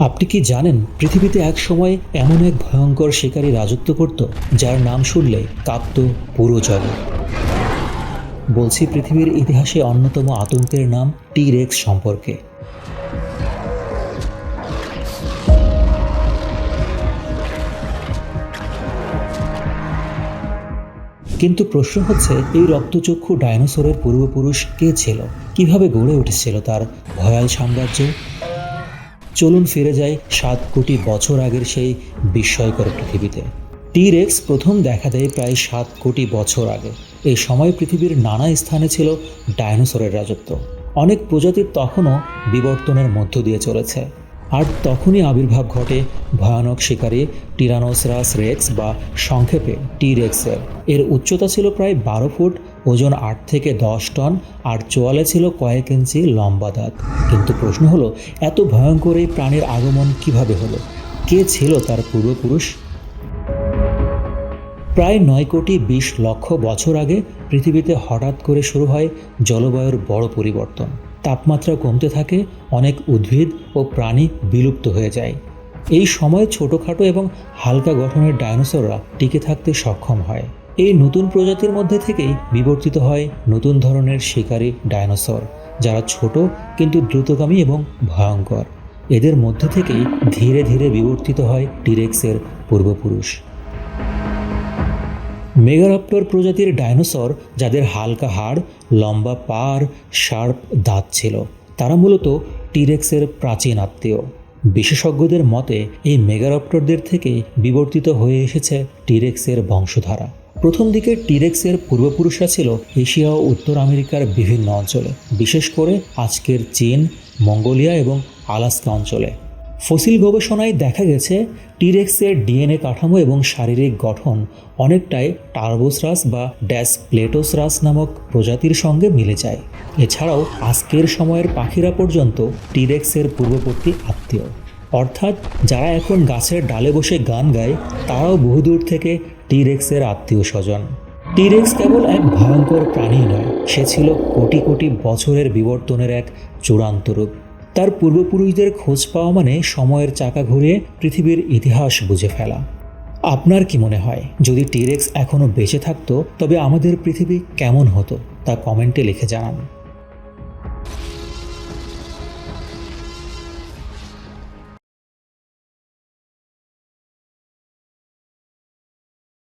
আপনি কি জানেন পৃথিবীতে এক সময় এমন এক ভয়ঙ্কর শিকারী রাজত্ব করত, যার নাম শুনলে কাঁপত পুরো জগৎ? বলছি পৃথিবীর ইতিহাসে অন্যতম আতঙ্কের নাম টি রেক্স সম্পর্কে। কিন্তু প্রশ্ন হচ্ছে, এই রক্তচক্ষু ডাইনোসরের পূর্বপুরুষ কে ছিল? কীভাবে গড়ে উঠেছিল তার ভয়াল সাম্রাজ্য? চলুন ফিরে যাই সাত কোটি বছর আগের সেই বিস্ময়কর পৃথিবীতে। টি রেক্স প্রথম দেখা দেয় প্রায় সাত কোটি বছর আগে। এই সময় পৃথিবীর নানা স্থানে ছিল ডাইনোসরের রাজত্ব। অনেক প্রজাতির তখনও বিবর্তনের মধ্য দিয়ে চলেছে। আর তখনই আবির্ভাব ঘটে ভয়ানক শিকারী টিরানোসরাস রেক্স বা সংক্ষেপে টি রেক্সের এর উচ্চতা ছিল প্রায় বারো ফুট, ওজন আট থেকে দশ টন, আর চোয়ালে ছিল কয়েক ইঞ্চি লম্বা দাঁত কিন্তু প্রশ্ন হলো, এত ভয়ঙ্কর এই প্রাণীর আগমন কীভাবে হলো? কে ছিল তার পূর্বপুরুষ? প্রায় নয় কোটি বিশ লক্ষ বছর আগে পৃথিবীতে হঠাৎ করে শুরু হয় জলবায়ুর বড় পরিবর্তন। তাপমাত্রা কমতে থাকে, অনেক উদ্ভিদ ও প্রাণী বিলুপ্ত হয়ে যায়। এই সময় ছোটোখাটো এবং হালকা গঠনের ডায়নোসররা টিকে থাকতে সক্ষম হয়। এই নতুন প্রজাতির মধ্যে থেকেই বিবর্তিত হয় নতুন ধরনের শিকারী ডায়নোসর যারা ছোট কিন্তু দ্রুতগামী এবং ভয়ঙ্কর। এদের মধ্যে থেকেই ধীরে ধীরে বিবর্তিত হয় টিরেক্সের পূর্বপুরুষ। মেগারপ্টর প্রজাতির ডাইনোসর, যাদের হালকা হাড়, লম্বা পা আর শার্প দাঁত ছিল। তারা মূলত টিরেক্সের প্রাচীন আত্মীয়। বিশেষজ্ঞদের মতে, এই মেগারপ্টরদের থেকেই বিবর্তিত হয়ে এসেছে টিরেক্সের বংশধারা। প্রথম দিকে টিরেক্সের পূর্বপুরুষরা ছিল এশিয়া ও উত্তর আমেরিকার বিভিন্ন অঞ্চলে, বিশেষ করে আজকের চীন, মঙ্গোলিয়া এবং আলাস্কা অঞ্চলে। ফসিল গবেষণায় দেখা গেছে টিরেক্সের ডিএনএ কাঠামো এবং শারীরিক গঠন অনেকটাই টার্বোসরাস বা ড্যাস প্লেটোসরাস নামক প্রজাতির সঙ্গে মিলে যায়। এছাড়াও আজকের সময়ের পাখিরা পর্যন্ত টিরেক্সের পূর্ববর্তী আত্মীয়। অর্থাৎ যারা এখন গাছের ডালে বসে গান গায়, তারাও বহুদূর থেকে টিরেক্সের আত্মীয় স্বজন টিরেক্স কেবল এক ভয়ঙ্কর প্রাণী নয়, সে ছিল কোটি কোটি বছরের বিবর্তনের এক চূড়ান্ত রূপ। তার পূর্বপুরুষদের খোঁজ পাওয়া মানে সময়ের চাকা ঘুরে পৃথিবীর ইতিহাস বুঝে ফেলা। আপনার কি মনে হয়, যদি টিরেক্স এখনও বেঁচে থাকতো, তবে আমাদের পৃথিবী কেমন হতো, তা কমেন্টে লিখে জানান।